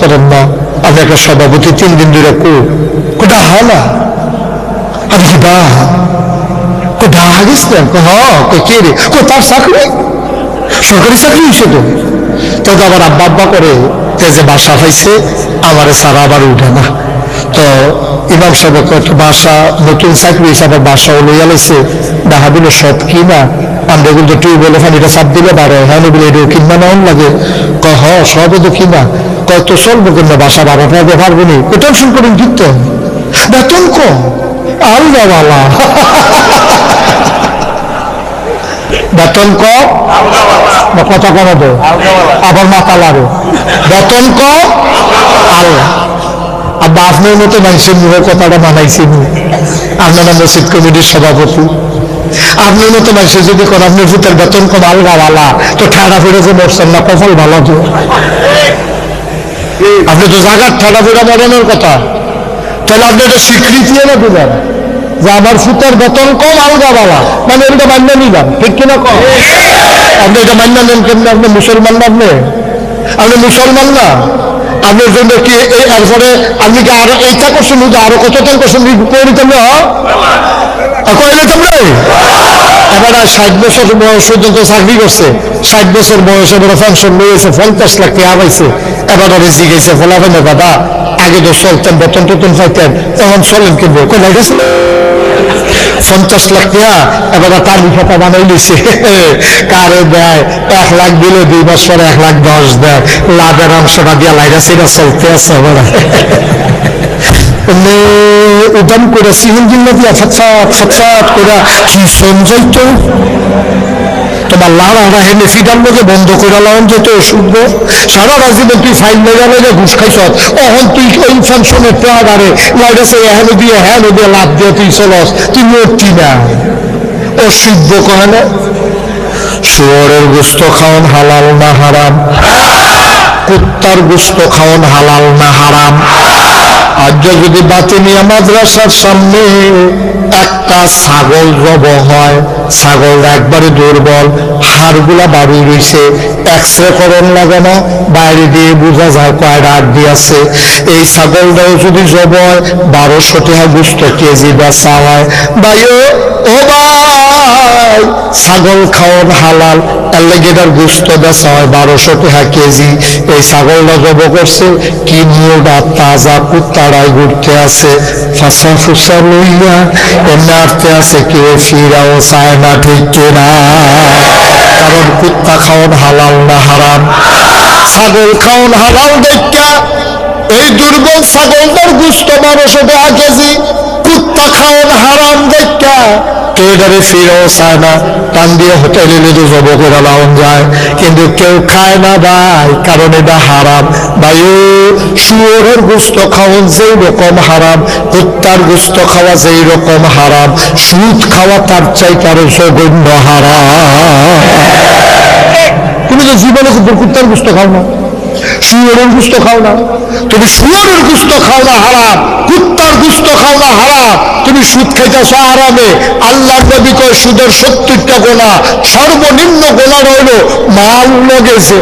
পড়েন না। সভাপতি, তিন দিন ধরে কোটা কি হাগিস কো রে? কো তার চাকরি? সরকারি চাকরি তো। তো আবার আব্বা আব্বা করে যে বাসা আমারে সারা আবার উঠে না। তো ইমাম সাহেব কত বাসা নতুন চাকরি আবার বাসাও লইয়া লাইছে। দেখা দিলে সব কি না? আমরা কিন্তু টিউবওয়েলে পানিটা চাপ দিলে বারো হ্যাঁ বলে এটাও কিনবা না লাগে। ক সবই তো কিনা কয় তো চলবো বাসা নি বেতন কথা কমাবো আবার মাথা লাগে বেতন কম আল্লাহ আব্বা আপনার মতো মানুষের মুখে কথাটা মানাইছি আপনারা মসজিদ কমিটির সভাপতি। আপনার মতো মানুষের যদি কোন আপনার ভূতের বেতন কম আলগা বালা তো ঠাড়া ফিরে যে মরছেন না কফল ভালো তো আপনি তো জাগার ঠাড়া ফিরা মরানোর কথা। তাহলে আপনি এটা স্বীকৃতি এনে দিলেন যে আমার ফুতের বেতন কম আলগা বালা। মানে এটা মান্য নিলাম ঠিক কিনা কম? আপনি এটা মান্য নেন কেমন? আপনি মুসলমান না আপনি? আপনি মুসলমান না? আপনার জন্য কি এই এরপরে আপনি কি আরও এইটা করছেন আরও কতজন করছেন পরিণত কইলে তোমরা? এবার ষাট বছর বয়স পর্যন্ত চাকরি করছে। ষাট বছর বয়সে বড় পেনশন নিয়েছে, পঞ্চাশ লাখ টাকা পাইছে। এবার ওরে জিগেছে ফলাফেন দাদা আগে তো চলতেন বেতন টেতন পাইতেন তখন চলেন কিন্তু। কোথায় গেছে পঞ্চাশ লাখ টাকা, এবার তালি খাতা বানাই দিছে কারে দেয়? এক লাখ দিলে দুই বছর এক লাখ দশ দেয়। লাভের অংশটা দিয়া লাইরা সেটা চলতে আছে আবার উদাম করে জিল্লা দিয়া ফটফাট ফটফাট করে কি সঞ্জয়তো তোমার লাড়াটা হেলে ফিডার লোকে বন্ধ করে লাউন যেত ওষুধ সারা রাজীবন তুই ফাইল লেগা লেগে ঘুষ খাইছ অহন তুই ওই ফাংশনের পেয়ারে লাইডাসে এহেন দিয়ে হ্যান দিয়ে লাভ দিয়ে তুই চলস। তুই মরতি না। অসিদ্ধ কয় না? শুয়ারের গোস্ত খাওয়ান হালাল না হারাম। কুত্তার গোস্ত খাওয়ান হালাল না হারাম। আজ যদি বাতিনিয়া মাদ্রাসার সামনে একটা ছাগল জব হয়, ছাগলটা একবারে দুর্বল, হাড়গুলা বাড়ি রয়েছে এক্সরে করণ লাগে না বাইরে দিয়ে বোঝা যায় কয়টা হাড় দিয়েছে এই ছাগলটাও যদি জব হয়, বারোশো টাকা গুস্ত কেজি বেচা হয়। ভাইও, ও ভাই! ছাগল খাওয়ান হালাল অ্যালেগেটার গুস্ত বেচা হয় বারোশো টাকা কেজি। এই ছাগলটা জব করছে, কি নিয়োটা তাজা কুত্তাড়ায় ঘুরতে আছে। ফাঁসা ফুসা লইয়া এমনি আটতে আছে, কেউ ফিরাও চায় না ঠিক কিনা কারণ কুত্তা খাওয়ান হালাল না হারাম। ছাগল খাওয়ান হালাল দেখা এই দুর্বল ছাগলটার গুস্ত বারোশো টাকা কেজি, কুত্তা খাওয়ান হারাম দেখা কেউ এটারে ফিরেও চায় না টান দিয়ে হোটেলে নিয়ে জব করে লাউন যায়। কিন্তু কেউ খায় না ভাই, কারণ এটা হারাম। ভাই শুয়োরের গুস্ত খাওয়ান যেই রকম হারাম, কুত্তার গুস্ত খাওয়া যেই রকম হারাম, সুদ খাওয়া তার চাই তার সগণ্য হারাম। তুমি তো জীবনে কুত্তার গুস্ত খাও না? শুয়োরের গুস্ত খাও না। তুমি শুয়োরের গুস্ত খাও না হারাম, কুত্তার গুস্ত খাও না হারাম। তুমি সুদ খাইতেছ আরামে আল্লাহ নবী কয় সুদের সত্তরটা গোলা সর্বনিম্ন গোলা রইল, মাল লগেছে